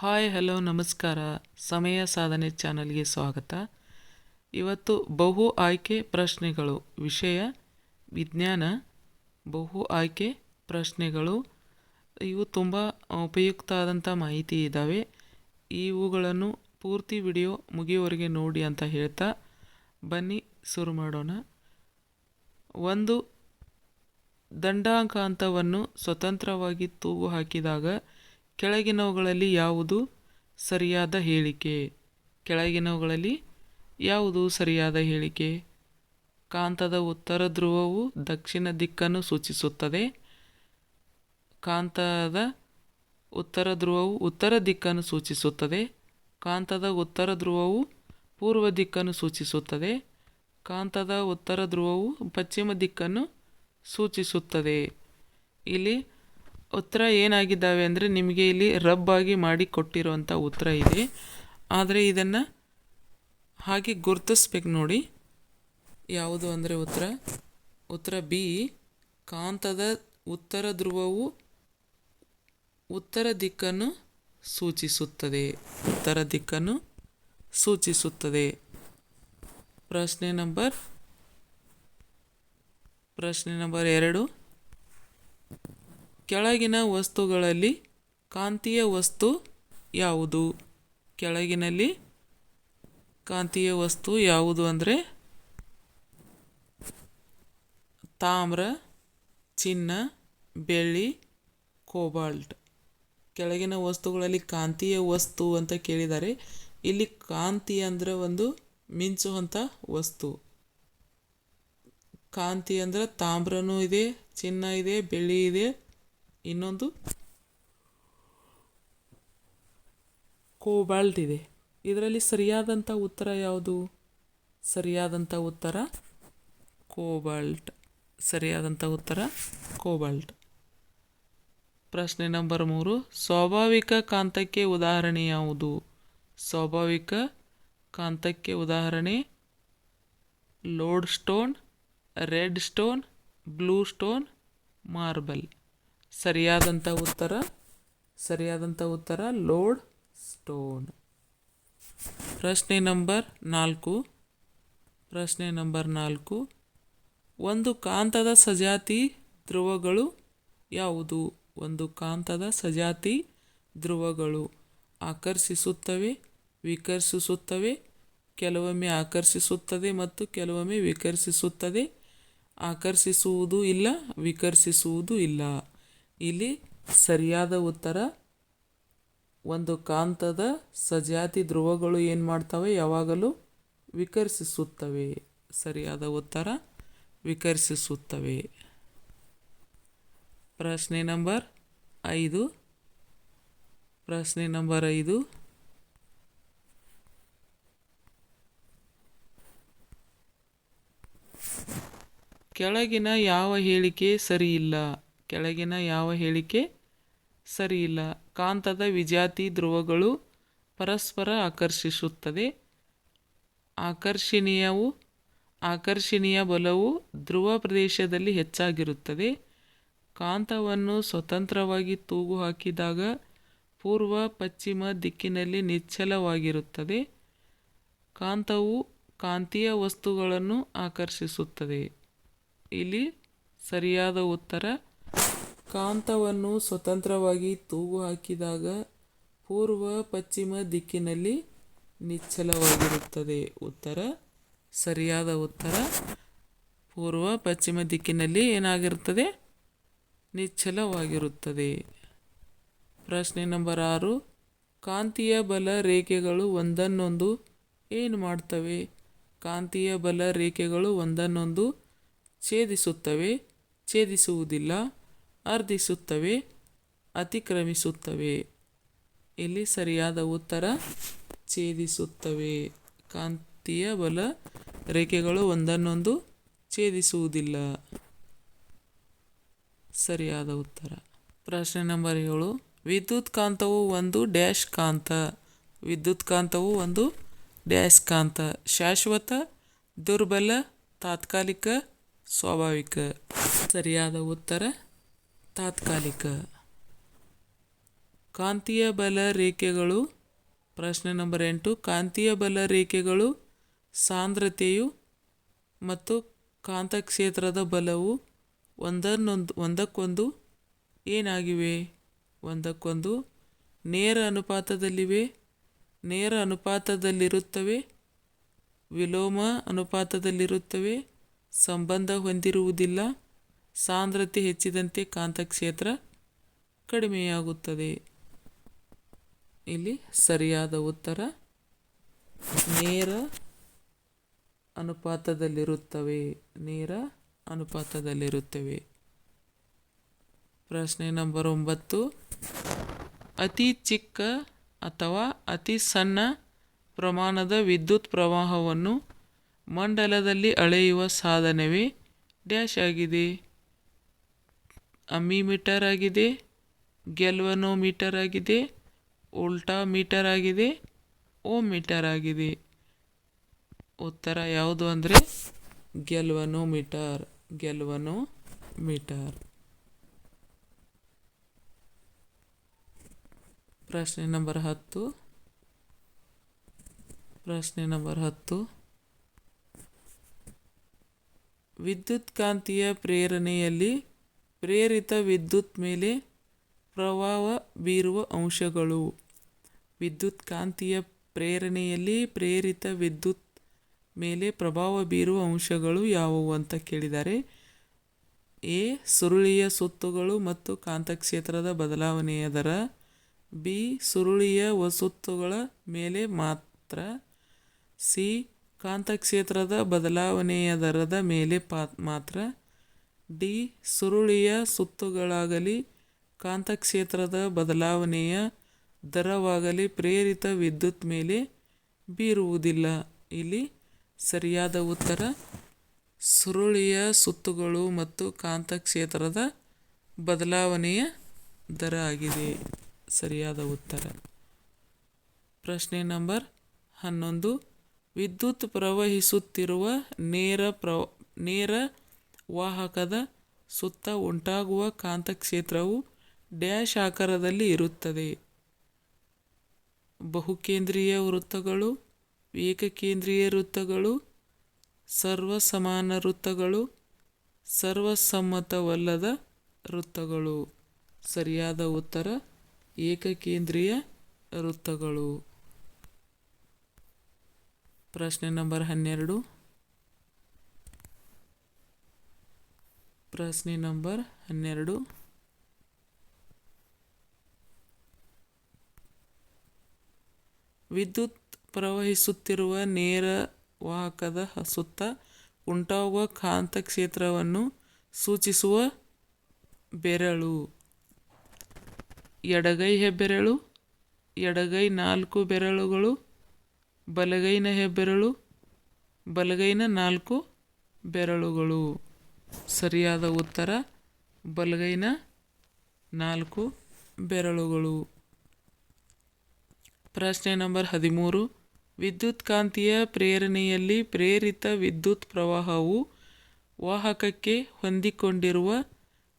Hi, hello, ನಮಸ್ಕಾರ. ಸಮಯ ಸಾಧನೆ ಚಾನಲ್ಗೆ ಸ್ವಾಗತ. ಇವತ್ತು ಬಹು ಆಯ್ಕೆ ಪ್ರಶ್ನೆಗಳು. ವಿಷಯ, ವಿಜ್ಞಾನ, ಬಹು ಆಯ್ಕೆ ಪ್ರಶ್ನೆಗಳು. ಇವು ತುಂಬ ಉಪಯುಕ್ತ ಆದಂಥ ಮಾಹಿತಿ ಇದ್ದಾವೆ ಇವುಗಳನ್ನು ಪೂರ್ತಿ ವಿಡಿಯೋ ಮುಗಿಯುವವರೆಗೆ ನೋಡಿ ಅಂತ ಹೇಳ್ತಾ ಬನ್ನಿ, ಶುರು ಮಾಡೋಣ. ಒಂದು ದಂಡಾಕಾಂತವನ್ನು ಸ್ವತಂತ್ರವಾಗಿ ತೂಗು ಹಾಕಿದಾಗ ಕೆಳಗಿನವುಗಳಲ್ಲಿ ಯಾವುದು ಸರಿಯಾದ ಹೇಳಿಕೆ? ಕೆಳಗಿನವುಗಳಲ್ಲಿ ಯಾವುದು ಸರಿಯಾದ ಹೇಳಿಕೆ? ಕಾಂತದ ಉತ್ತರ ಧ್ರುವವು ದಕ್ಷಿಣ ದಿಕ್ಕನ್ನು ಸೂಚಿಸುತ್ತದೆ. ಕಾಂತದ ಉತ್ತರ ಧ್ರುವವು ಉತ್ತರ ದಿಕ್ಕನ್ನು ಸೂಚಿಸುತ್ತದೆ. ಕಾಂತದ ಉತ್ತರ ಧ್ರುವವು ಪೂರ್ವ ದಿಕ್ಕನ್ನು ಸೂಚಿಸುತ್ತದೆ. ಕಾಂತದ ಉತ್ತರ ಧ್ರುವವು ಪಶ್ಚಿಮ ದಿಕ್ಕನ್ನು ಸೂಚಿಸುತ್ತದೆ. ಇಲ್ಲಿ ಉತ್ತರ ಏನಾಗಿದ್ದಾವೆ ಅಂದರೆ ನಿಮಗೆ ಇಲ್ಲಿ ರಬ್ಬಾಗಿ ಮಾಡಿ ಕೊಟ್ಟಿರುವಂಥ ಉತ್ತರ ಇದೆ. ಆದರೆ ಇದನ್ನು ಹಾಗೆ ಗುರುತಿಸ್ಬೇಕು ನೋಡಿ. ಯಾವುದು ಅಂದರೆ ಉತ್ತರ? ಉತ್ತರ ಬಿ, ಕಾಂತದ ಉತ್ತರ ಧ್ರುವವು ಉತ್ತರ ದಿಕ್ಕನ್ನು ಸೂಚಿಸುತ್ತದೆ. ಉತ್ತರ ದಿಕ್ಕನ್ನು ಸೂಚಿಸುತ್ತದೆ. ಪ್ರಶ್ನೆ ನಂಬರ್ ಪ್ರಶ್ನೆ ನಂಬರ್ ಎರಡು. ಕೆಳಗಿನ ವಸ್ತುಗಳಲ್ಲಿ ಕಾಂತೀಯ ವಸ್ತು ಯಾವುದು? ಕೆಳಗಿನಲ್ಲಿ ಕಾಂತೀಯ ವಸ್ತು ಯಾವುದು ಅಂದರೆ ತಾಮ್ರ, ಚಿನ್ನ, ಬೆಳ್ಳಿ, ಕೋಬಾಲ್ಟ್. ಕೆಳಗಿನ ವಸ್ತುಗಳಲ್ಲಿ ಕಾಂತೀಯ ವಸ್ತು ಅಂತ ಕೇಳಿದ್ದಾರೆ ಇಲ್ಲಿ ಕಾಂತಿ ಅಂದರೆ ಒಂದು ಮಿಂಚುವಂಥ ವಸ್ತು. ಕಾಂತಿ ಅಂದರೆ ತಾಮ್ರನೂ ಇದೆ, ಚಿನ್ನ ಇದೆ, ಬೆಳ್ಳಿ ಇದೆ. ಇನ್ನೊಂದು? ಕೋಬಾಲ್ಟ್ ಇದೆ. ಇದರಲ್ಲಿ ಸರಿಯಾದಂಥ ಉತ್ತರ ಯಾವುದು? ಸರಿಯಾದಂಥ ಉತ್ತರ ಕೋಬಾಲ್ಟ್ ಸರಿಯಾದಂಥ ಉತ್ತರ ಕೋಬಾಲ್ಟ್ ಪ್ರಶ್ನೆ ನಂಬರ್ ಮೂರು. ಸ್ವಾಭಾವಿಕ ಕಾಂತಕ್ಕೆ ಉದಾಹರಣೆ ಯಾವುದು? ಸ್ವಾಭಾವಿಕ ಕಾಂತಕ್ಕೆ ಉದಾಹರಣೆ lodestone red stone blue stone marble ಸರಿಯಾದಂಥ ಉತ್ತರ ಸರಿಯಾದಂಥ ಉತ್ತರ ಲೋಡ್ ಸ್ಟೋನ್ ಪ್ರಶ್ನೆ ನಂಬರ್ ನಾಲ್ಕು, ಪ್ರಶ್ನೆ ನಂಬರ್ ನಾಲ್ಕು. ಒಂದು ಕಾಂತದ ಸಜಾತಿ ಧ್ರುವಗಳು ಯಾವುದು? ಒಂದು ಕಾಂತದ ಸಜಾತಿ ಧ್ರುವಗಳು ಆಕರ್ಷಿಸುತ್ತವೆ, ವಿಕರ್ಷಿಸುತ್ತವೆ, ಕೆಲವೊಮ್ಮೆ ಆಕರ್ಷಿಸುತ್ತದೆ ಮತ್ತು ಕೆಲವೊಮ್ಮೆ ವಿಕರ್ಷಿಸುತ್ತದೆ. ಆಕರ್ಷಿಸುವುದು ಇಲ್ಲ, ವಿಕರ್ಷಿಸುವುದು ಇಲ್ಲ. ಇಲ್ಲಿ ಸರಿಯಾದ ಉತ್ತರ, ಒಂದು ಕಾಂತದ ಸಜಾತಿ ಧ್ರುವಗಳು ಏನು ಮಾಡ್ತವೆ? ಯಾವಾಗಲೂ ವಿಕರ್ಷಿಸುತ್ತವೆ. ಸರಿಯಾದ ಉತ್ತರ, ವಿಕರ್ಷಿಸುತ್ತವೆ. ಪ್ರಶ್ನೆ ನಂಬರ್ ಐದು. ಪ್ರಶ್ನೆ ನಂಬರ್ ಐದು. ಕೆಳಗಿನ ಯಾವ ಹೇಳಿಕೆ ಸರಿಯಿಲ್ಲ ಕೆಳಗಿನ ಯಾವ ಹೇಳಿಕೆ? ಸರಿಯಿಲ್ಲ ಕಾಂತದ ವಿಜಾತಿ ಧ್ರುವಗಳು ಪರಸ್ಪರ ಆಕರ್ಷಿಸುತ್ತದೆ. ಆಕರ್ಷಣೀಯವು, ಆಕರ್ಷಣೀಯ ಬಲವು ಧ್ರುವ ಪ್ರದೇಶದಲ್ಲಿ ಹೆಚ್ಚಾಗಿರುತ್ತದೆ. ಕಾಂತವನ್ನು ಸ್ವತಂತ್ರವಾಗಿ ತೂಗು ಹಾಕಿದಾಗ ಪೂರ್ವ ಪಶ್ಚಿಮ ದಿಕ್ಕಿನಲ್ಲಿ ನಿಚ್ಚಲವಾಗಿರುತ್ತದೆ ಕಾಂತವು ಕಾಂತೀಯ ವಸ್ತುಗಳನ್ನು ಆಕರ್ಷಿಸುತ್ತದೆ. ಇಲ್ಲಿ ಸರಿಯಾದ ಉತ್ತರ ಕಾಂತವನ್ನು ಸ್ವತಂತ್ರವಾಗಿ ತೂಗು ಹಾಕಿದಾಗ ಪೂರ್ವ ಪಶ್ಚಿಮ ದಿಕ್ಕಿನಲ್ಲಿ ನಿಚ್ಚಲವಾಗಿರುತ್ತದೆ ಉತ್ತರ, ಸರಿಯಾದ ಉತ್ತರ. ಪೂರ್ವ ಪಶ್ಚಿಮ ದಿಕ್ಕಿನಲ್ಲಿ ಏನಾಗಿರುತ್ತದೆ? ನಿಚ್ಚಲವಾಗಿರುತ್ತದೆ ಪ್ರಶ್ನೆ ನಂಬರ್ ಆರು. ಕಾಂತೀಯ ಬಲ ರೇಖೆಗಳು ಒಂದನ್ನೊಂದು ಏನು ಮಾಡ್ತವೆ? ಕಾಂತೀಯ ಬಲ ರೇಖೆಗಳು ಒಂದನ್ನೊಂದು ಛೇದಿಸುತ್ತವೆ, ಛೇದಿಸುವುದಿಲ್ಲ. ಅರ್ಧಿಸುತ್ತವೆ, ಅತಿಕ್ರಮಿಸುತ್ತವೆ. ಇಲ್ಲಿ ಸರಿಯಾದ ಉತ್ತರ, ಛೇದಿಸುತ್ತವೆ. ಕಾಂತೀಯ ಬಲ ರೇಖೆಗಳು ಒಂದನ್ನೊಂದು ಛೇದಿಸುವುದಿಲ್ಲ. ಸರಿಯಾದ ಉತ್ತರ. ಪ್ರಶ್ನೆ ನಂಬರ್ ಏಳು. ವಿದ್ಯುತ್ ಕಾಂತವು ಒಂದು ಡ್ಯಾಶ್ ಕಾಂತ. ವಿದ್ಯುತ್ ಕಾಂತವು ಒಂದು ಡ್ಯಾಶ್ ಕಾಂತ. ಶಾಶ್ವತ, ದುರ್ಬಲ, ತಾತ್ಕಾಲಿಕ, ಸ್ವಾಭಾವಿಕ. ಸರಿಯಾದ ಉತ್ತರ. ತಾತ್ಕಾಲಿಕ. ಕಾಂತೀಯ ಬಲ ರೇಖೆಗಳು, ಪ್ರಶ್ನೆ ನಂಬರ್ ಎಂಟು, ಕಾಂತೀಯ ಬಲ ರೇಖೆಗಳು, ಸಾಂದ್ರತೆಯು ಮತ್ತು ಕಾಂತಕ್ಷೇತ್ರದ ಬಲವು ಒಂದನ್ನೊಂದು, ಒಂದಕ್ಕೊಂದು ಏನಾಗಿವೆ? ಒಂದಕ್ಕೊಂದು ನೇರ ಅನುಪಾತದಲ್ಲಿವೆ, ನೇರ ಅನುಪಾತದಲ್ಲಿರುತ್ತವೆ, ವಿಲೋಮ ಅನುಪಾತದಲ್ಲಿರುತ್ತವೆ, ಸಂಬಂಧ ಹೊಂದಿರುವುದಿಲ್ಲ. ಸಾಂದ್ರತೆ ಹೆಚ್ಚಿದಂತೆ ಕಾಂತಕ್ಷೇತ್ರ ಕಡಿಮೆಯಾಗುತ್ತದೆ. ಇಲ್ಲಿ ಸರಿಯಾದ ಉತ್ತರ ನೇರ ಅನುಪಾತದಲ್ಲಿರುತ್ತವೆ. ನೇರ ಅನುಪಾತದಲ್ಲಿರುತ್ತವೆ. ಪ್ರಶ್ನೆ ನಂಬರ್ ಒಂಬತ್ತು. ಅತಿ ಚಿಕ್ಕ ಅಥವಾ ಅತಿ ಸಣ್ಣ ಪ್ರಮಾಣದ ವಿದ್ಯುತ್ ಪ್ರವಾಹವನ್ನು ಮಂಡಲದಲ್ಲಿ ಅಳೆಯುವ ಸಾಧನವೇ ಡ್ಯಾಶ್ ಆಗಿದೆ. ಅಮ್ಮಿಮೀಟರ್ ಆಗಿದೆ ಗೆಲ್ವನೋಮೀಟರ್ ಆಗಿದೆ ಉಲ್ಟಾ ಮೀಟರ್ ಆಗಿದೆ ಓಮ್ ಮೀಟರ್ ಆಗಿದೆ ಉತ್ತರ ಯಾವುದು ಅಂದರೆ ಗೆಲ್ವನೋಮೀಟರ್ ಗೆಲ್ವನೋ ಮೀಟರ್ ಪ್ರಶ್ನೆ ನಂಬರ್ ಹತ್ತು. ಪ್ರಶ್ನೆ ನಂಬರ್ ಹತ್ತು. ವಿದ್ಯುತ್ ಕಾಂತೀಯ ಪ್ರೇರಣೆಯಲ್ಲಿ ಪ್ರೇರಿತ ವಿದ್ಯುತ್ ಮೇಲೆ ಪ್ರಭಾವ ಬೀರುವ ಅಂಶಗಳು. ವಿದ್ಯುತ್ ಕಾಂತೀಯ ಪ್ರೇರಣೆಯಲ್ಲಿ ಪ್ರೇರಿತ ವಿದ್ಯುತ್ ಮೇಲೆ ಪ್ರಭಾವ ಬೀರುವ ಅಂಶಗಳು ಯಾವುವು ಅಂತ ಕೇಳಿದ್ದಾರೆ ಎ, ಸುರುಳಿಯ ಸುತ್ತುಗಳು ಮತ್ತು ಕಾಂತಕ್ಷೇತ್ರದ ಬದಲಾವಣೆಯ ದರ ಬಿ, ಸುರುಳಿಯ ಸುತ್ತುಗಳ ಮೇಲೆ ಮಾತ್ರ, ಸಿ, ಕಾಂತಕ್ಷೇತ್ರದ ಬದಲಾವಣೆಯ ದರದ ಮೇಲೆ ಪಾ, ಮಾತ್ರ ಡಿ ಸುರುಳಿಯ ಸುತ್ತುಗಳಾಗಲಿ, ಕಾಂತಕ್ಷೇತ್ರದ ಬದಲಾವಣೆಯ ದರವಾಗಲಿ ಪ್ರೇರಿತ ವಿದ್ಯುತ್ ಮೇಲೆ ಬೀರುವುದಿಲ್ಲ. ಇಲ್ಲಿ ಸರಿಯಾದ ಉತ್ತರ, ಸುರುಳಿಯ ಸುತ್ತುಗಳು ಮತ್ತು ಕಾಂತಕ್ಷೇತ್ರದ ಬದಲಾವಣೆಯ ದರ ಆಗಿದೆ. ಸರಿಯಾದ ಉತ್ತರ. ಪ್ರಶ್ನೆ ನಂಬರ್ ಹನ್ನೊಂದು. ವಿದ್ಯುತ್ ಪ್ರವಹಿಸುತ್ತಿರುವ ನೇರ ಪ್ರ ನೇರ ವಾಹಕದ ಸುತ್ತ ಉಂಟಾಗುವ ಕಾಂತಕ್ಷೇತ್ರವು ಡ್ಯಾಶ್ ಆಕಾರದಲ್ಲಿ ಇರುತ್ತದೆ. ಬಹುಕೇಂದ್ರೀಯ ವೃತ್ತಗಳು, ಏಕಕೇಂದ್ರೀಯ ವೃತ್ತಗಳು, ಸರ್ವಸಮಾನ ವೃತ್ತಗಳು, ಸರ್ವಸಮ್ಮತವಲ್ಲದ ವೃತ್ತಗಳು. ಸರಿಯಾದ ಉತ್ತರ, ಏಕಕೇಂದ್ರೀಯ ವೃತ್ತಗಳು. ಪ್ರಶ್ನೆ ನಂಬರ್ ಹನ್ನೆರಡು. ಪ್ರಶ್ನೆ ನಂಬರ್ ಹನ್ನೆರಡು. ವಿದ್ಯುತ್ ಪ್ರವಹಿಸುತ್ತಿರುವ ನೇರ ವಾಹಕದ ಸುತ್ತ ಉಂಟಾಗುವ ಕಾಂತಕ್ಷೇತ್ರವನ್ನು ಸೂಚಿಸುವ ಬೆರಳು. ಎಡಗೈ ಹೆಬ್ಬೆರಳು, ಎಡಗೈ ನಾಲ್ಕು ಬೆರಳುಗಳು, ಬಲಗೈನ ಹೆಬ್ಬೆರಳು, ಬಲಗೈನ ನಾಲ್ಕು ಬೆರಳುಗಳು. ಸರಿಯಾದ ಉತ್ತರ, ಬಲಗೈನ ನಾಲ್ಕು ಬೆರಳುಗಳು. ಪ್ರಶ್ನೆ ನಂಬರ್ ಹದಿಮೂರು. ವಿದ್ಯುತ್ ಕಾಂತೀಯ ಪ್ರೇರಣೆಯಲ್ಲಿ ಪ್ರೇರಿತ ವಿದ್ಯುತ್ ಪ್ರವಾಹವು ವಾಹಕಕ್ಕೆ ಹೊಂದಿಕೊಂಡಿರುವ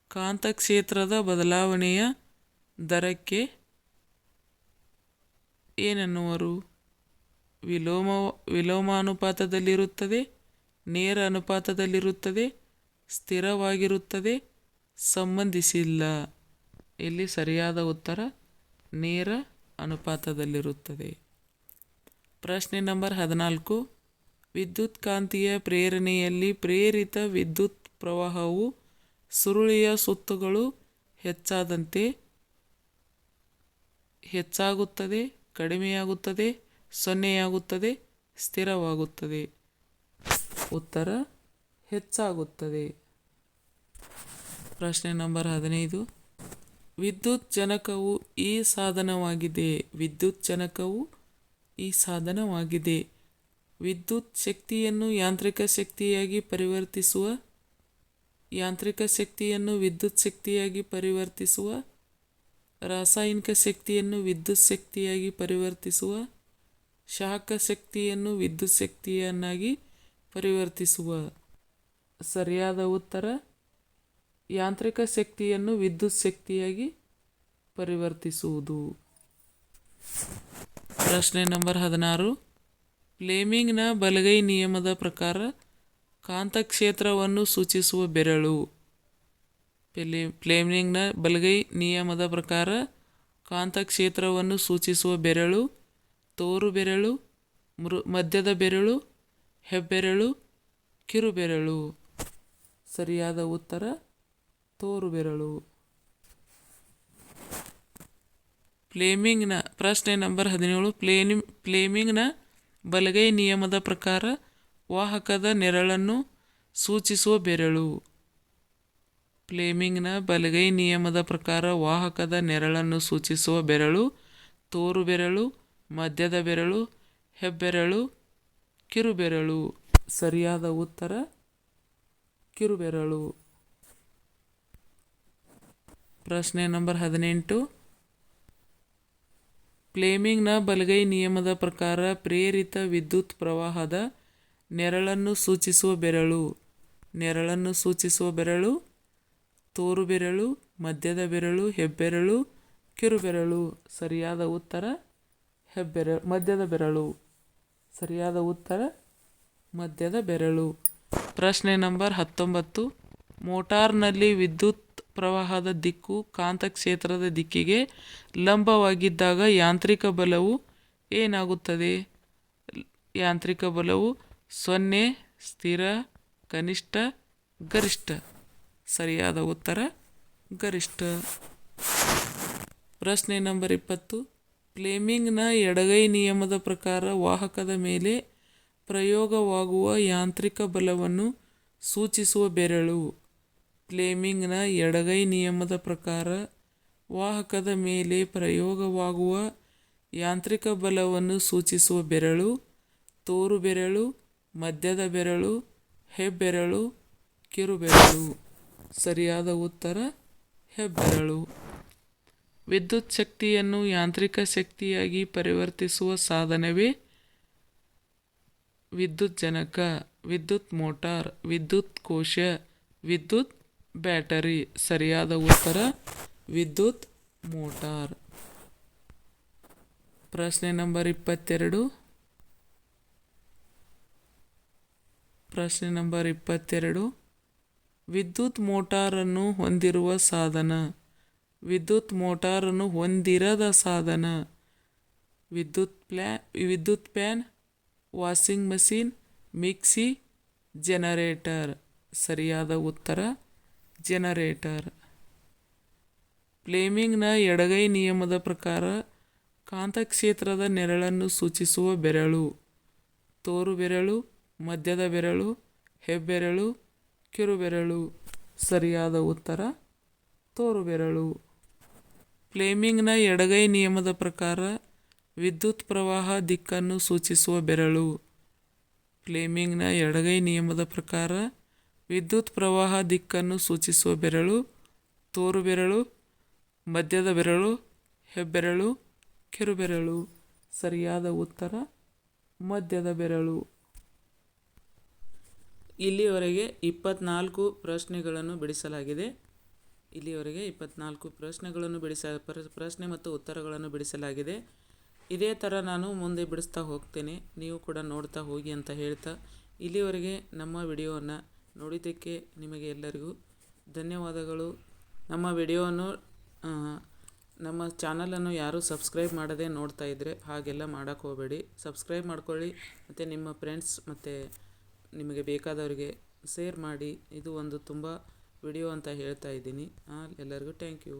ಕಾಂತಕ್ಷೇತ್ರದ ಬದಲಾವಣೆಯ ದರಕ್ಕೆ ಏನನ್ನುವರು? ವಿಲೋಮ, ವಿಲೋಮಾನುಪಾತದಲ್ಲಿರುತ್ತದೆ, ನೇರ ಅನುಪಾತದಲ್ಲಿರುತ್ತದೆ ಸ್ಥಿರವಾಗಿರುತ್ತದೆ, ಸಂಬಂಧಿಸಿಲ್ಲ. ಇಲ್ಲಿ ಸರಿಯಾದ ಉತ್ತರ ನೇರ ಅನುಪಾತದಲ್ಲಿರುತ್ತದೆ. ಪ್ರಶ್ನೆ ನಂಬರ್ ಹದಿನಾಲ್ಕು. ವಿದ್ಯುತ್ ಕಾಂತೀಯ ಪ್ರೇರಣೆಯಲ್ಲಿ ಪ್ರೇರಿತ ವಿದ್ಯುತ್ ಪ್ರವಾಹವು ಸುರುಳಿಯ ಸುತ್ತುಗಳು ಹೆಚ್ಚಾದಂತೆ ಹೆಚ್ಚಾಗುತ್ತದೆ, ಕಡಿಮೆಯಾಗುತ್ತದೆ, ಸೊನ್ನೆಯಾಗುತ್ತದೆ, ಸ್ಥಿರವಾಗುತ್ತದೆ. ಉತ್ತರ ಹೆಚ್ಚಾಗುತ್ತದೆ. ಪ್ರಶ್ನೆ ನಂಬರ್ ಹದಿನೈದು. ವಿದ್ಯುತ್ ಜನಕವು ಈ ಸಾಧನವಾಗಿದೆ. ವಿದ್ಯುತ್ ಜನಕವು ಈ ಸಾಧನವಾಗಿದೆ. ವಿದ್ಯುತ್ ಶಕ್ತಿಯನ್ನು ಯಾಂತ್ರಿಕ ಶಕ್ತಿಯಾಗಿ ಪರಿವರ್ತಿಸುವ ಯಾಂತ್ರಿಕ ಶಕ್ತಿಯನ್ನು ವಿದ್ಯುತ್ ಶಕ್ತಿಯಾಗಿ ಪರಿವರ್ತಿಸುವ ರಾಸಾಯನಿಕ ಶಕ್ತಿಯನ್ನು ವಿದ್ಯುತ್ ಶಕ್ತಿಯಾಗಿ ಪರಿವರ್ತಿಸುವ ಶಾಖ ಶಕ್ತಿಯನ್ನು ವಿದ್ಯುತ್ ಶಕ್ತಿಯನ್ನಾಗಿ ಪರಿವರ್ತಿಸುವ ಸರಿಯಾದ ಉತ್ತರ, ಯಾಂತ್ರಿಕ ಶಕ್ತಿಯನ್ನು ವಿದ್ಯುತ್ ಶಕ್ತಿಯಾಗಿ ಪರಿವರ್ತಿಸುವುದು. ಪ್ರಶ್ನೆ ನಂಬರ್ ಹದಿನಾರು. ಫ್ಲೇಮಿಂಗ್ನ ಬಲಗೈ ನಿಯಮದ ಪ್ರಕಾರ ಕಾಂತಕ್ಷೇತ್ರವನ್ನು ಸೂಚಿಸುವ ಬೆರಳು. ಫ್ಲೇ, ಫ್ಲೇಮಿಂಗ್ನ ಬಲಗೈ ನಿಯಮದ ಪ್ರಕಾರ ಕಾಂತಕ್ಷೇತ್ರವನ್ನು ಸೂಚಿಸುವ ಬೆರಳು, ತೋರು ಬೆರಳು, ಮೃ, ಮಧ್ಯದ ಬೆರಳು, ಹೆಬ್ಬೆರಳು, ಕಿರುಬೆರಳು. ಸರಿಯಾದ ಉತ್ತರ ತೋರು ಬೆರಳು ಫ್ಲೇಮಿಂಗ್ನ ಪ್ರಶ್ನೆ ನಂಬರ್ ಹದಿನೇಳು. ಪ್ಲೇನಿ ಪ್ಲೇಮಿಂಗ್ನ ಬಲಗೈ ನಿಯಮದ ಪ್ರಕಾರ ವಾಹಕದ ನೆರಳನ್ನು ಸೂಚಿಸುವ ಬೆರಳು. ಪ್ಲೇಮಿಂಗ್ನ ಬಲಗೈ ನಿಯಮದ ಪ್ರಕಾರ ವಾಹಕದ ನೆರಳನ್ನು ಸೂಚಿಸುವ ಬೆರಳು ತೋರು ಬೆರಳು ಮಧ್ಯದ ಬೆರಳು, ಹೆಬ್ಬೆರಳು, ಕಿರುಬೆರಳು. ಸರಿಯಾದ ಉತ್ತರ ಕಿರುಬೆರಳು. ಪ್ರಶ್ನೆ ನಂಬರ್ ಹದಿನೆಂಟು. ಫ್ಲೇಮಿಂಗ್ನ ಬಲಗೈ ನಿಯಮದ ಪ್ರಕಾರ ಪ್ರೇರಿತ ವಿದ್ಯುತ್ ಪ್ರವಾಹದ ನೆರಳನ್ನು ಸೂಚಿಸುವ ಬೆರಳು. ನೆರಳನ್ನು ಸೂಚಿಸುವ ಬೆರಳು ತೋರು ಬೆರಳು ಮಧ್ಯದ ಬೆರಳು, ಹೆಬ್ಬೆರಳು, ಕಿರುಬೆರಳು. ಸರಿಯಾದ ಉತ್ತರ ಹೆಬ್ಬೆರಳು ಮಧ್ಯದ ಬೆರಳು. ಸರಿಯಾದ ಉತ್ತರ, ಮಧ್ಯದ ಬೆರಳು. ಪ್ರಶ್ನೆ ನಂಬರ್ ಹತ್ತೊಂಬತ್ತು. ಮೋಟಾರ್ನಲ್ಲಿ ವಿದ್ಯುತ್ ಪ್ರವಾಹದ ದಿಕ್ಕು ಕಾಂತಕ್ಷೇತ್ರದ ದಿಕ್ಕಿಗೆ ಲಂಬವಾಗಿದ್ದಾಗ ಯಾಂತ್ರಿಕ ಬಲವು ಏನಾಗುತ್ತದೆ? ಯಾಂತ್ರಿಕ ಬಲವು ಸೊನ್ನೆ, ಸ್ಥಿರ, ಕನಿಷ್ಠ, ಗರಿಷ್ಠ. ಸರಿಯಾದ ಉತ್ತರ, ಗರಿಷ್ಠ. ಪ್ರಶ್ನೆ ನಂಬರ್ ಇಪ್ಪತ್ತು. ಫ್ಲೇಮಿಂಗ್ನ ಎಡಗೈ ನಿಯಮದ ಪ್ರಕಾರ ವಾಹಕದ ಮೇಲೆ ಪ್ರಯೋಗವಾಗುವ ಯಾಂತ್ರಿಕ ಬಲವನ್ನು ಸೂಚಿಸುವ ಬೆರಳು. ಫ್ಲೇಮಿಂಗ್ನ ಎಡಗೈ ನಿಯಮದ ಪ್ರಕಾರ, ವಾಹಕದ ಮೇಲೆ ಪ್ರಯೋಗವಾಗುವ ಯಾಂತ್ರಿಕ ಬಲವನ್ನು ಸೂಚಿಸುವ ಬೆರಳು, ತೋರು ಬೆರಳು, ಮಧ್ಯದ ಬೆರಳು, ಹೆಬ್ಬೆರಳು, ಕಿರುಬೆರಳು. ಸರಿಯಾದ ಉತ್ತರ, ಹೆಬ್ಬೆರಳು. ವಿದ್ಯುತ್ ಶಕ್ತಿಯನ್ನು ಯಾಂತ್ರಿಕ ಶಕ್ತಿಯಾಗಿ ಪರಿವರ್ತಿಸುವ ಸಾಧನವೇ ವಿದ್ಯುತ್ ಜನಕ, ವಿದ್ಯುತ್ ಮೋಟಾರ್, ವಿದ್ಯುತ್ ಕೋಶ, ವಿದ್ಯುತ್ ಬ್ಯಾಟರಿ. ಸರಿಯಾದ ಉತ್ತರ, ವಿದ್ಯುತ್ ಮೋಟಾರ್. ಪ್ರಶ್ನೆ ನಂಬರ್ ಇಪ್ಪತ್ತೆರಡು. ಪ್ರಶ್ನೆ ನಂಬರ್ ಇಪ್ಪತ್ತೆರಡು. ವಿದ್ಯುತ್ ಮೋಟಾರನ್ನು ಹೊಂದಿರುವ ಸಾಧನ. ವಿದ್ಯುತ್ ಮೋಟಾರನ್ನು ಹೊಂದಿರದ ಸಾಧನ. ವಿದ್ಯುತ್ ಪ್ಲ್ಯಾ ವಿದ್ಯುತ್ fan washing machine, mixie, generator. ಸರಿಯಾದ ಉತ್ತರ, ಜನರೇಟರ್. ಫ್ಲೇಮಿಂಗ್ನ ಎಡಗೈ ನಿಯಮದ ಪ್ರಕಾರ ಕಾಂತಕ್ಷೇತ್ರದ ನೆರಳನ್ನು ಸೂಚಿಸುವ ಬೆರಳು. ತೋರು ಬೆರಳು, ಮಧ್ಯದ ಬೆರಳು, ಹೆಬ್ಬೆರಳು ಕಿರುಬೆರಳು ಸರಿಯಾದ ಉತ್ತರ, ತೋರು ಬೆರಳು. ಫ್ಲೇಮಿಂಗ್ನ ಎಡಗೈ ನಿಯಮದ ಪ್ರಕಾರ ವಿದ್ಯುತ್ ಪ್ರವಾಹ ದಿಕ್ಕನ್ನು ಸೂಚಿಸುವ ಬೆರಳು. ಫ್ಲೇಮಿಂಗ್ನ ಎಡಗೈ ನಿಯಮದ ಪ್ರಕಾರ ವಿದ್ಯುತ್ ಪ್ರವಾಹ ದಿಕ್ಕನ್ನು ಸೂಚಿಸುವ ಬೆರಳು, ತೋರು ಬೆರಳು, ಮಧ್ಯದ ಬೆರಳು, ಹೆಬ್ಬೆರಳು, ಕಿರುಬೆರಳು. ಸರಿಯಾದ ಉತ್ತರ, ಮಧ್ಯದ ಬೆರಳು. ಇಲ್ಲಿಯವರೆಗೆ ಇಪ್ಪತ್ನಾಲ್ಕು ಪ್ರಶ್ನೆಗಳನ್ನು ಬಿಡಿಸಲಾಗಿದೆ. ಇಲ್ಲಿಯವರೆಗೆ ಇಪ್ಪತ್ನಾಲ್ಕು ಪ್ರಶ್ನೆಗಳನ್ನು ಬಿಡಿಸ, ಪ್ರಶ್ನೆ ಮತ್ತು ಉತ್ತರಗಳನ್ನು ಬಿಡಿಸಲಾಗಿದೆ. ಇದೇ ಥರ ನಾನು ಮುಂದೆ ಬಿಡಿಸ್ತಾ ಹೋಗ್ತೇನೆ. ನೀವು ಕೂಡ ನೋಡ್ತಾ ಹೋಗಿ ಅಂತ ಹೇಳ್ತಾ ಇಲ್ಲಿವರೆಗೆ ನಮ್ಮ ವಿಡಿಯೋವನ್ನು ನೋಡಿದ್ದಕ್ಕೆ ನಿಮಗೆ ಎಲ್ಲರಿಗೂ ಧನ್ಯವಾದಗಳು. ನಮ್ಮ ವಿಡಿಯೋವನ್ನು ನಮ್ಮ ಚಾನಲನ್ನು ಯಾರೂ ಸಬ್ಸ್ಕ್ರೈಬ್ ಮಾಡದೆ ನೋಡ್ತಾ ಇದ್ದರೆ ಹಾಗೆಲ್ಲ ಮಾಡೋಕ್ಕೆ ಹೋಗಬೇಡಿ. ಸಬ್ಸ್ಕ್ರೈಬ್ ಮಾಡ್ಕೊಳ್ಳಿ, ಮತ್ತು ನಿಮ್ಮ ಫ್ರೆಂಡ್ಸ್, ಮತ್ತು ನಿಮಗೆ ಬೇಕಾದವರಿಗೆ ಶೇರ್ ಮಾಡಿ. ಇದು ಒಂದು ತುಂಬ ವಿಡಿಯೋ ಅಂತ ಹೇಳ್ತಾ ಇದ್ದೀನಿ. ಎಲ್ಲರಿಗೂ ಥ್ಯಾಂಕ್ ಯು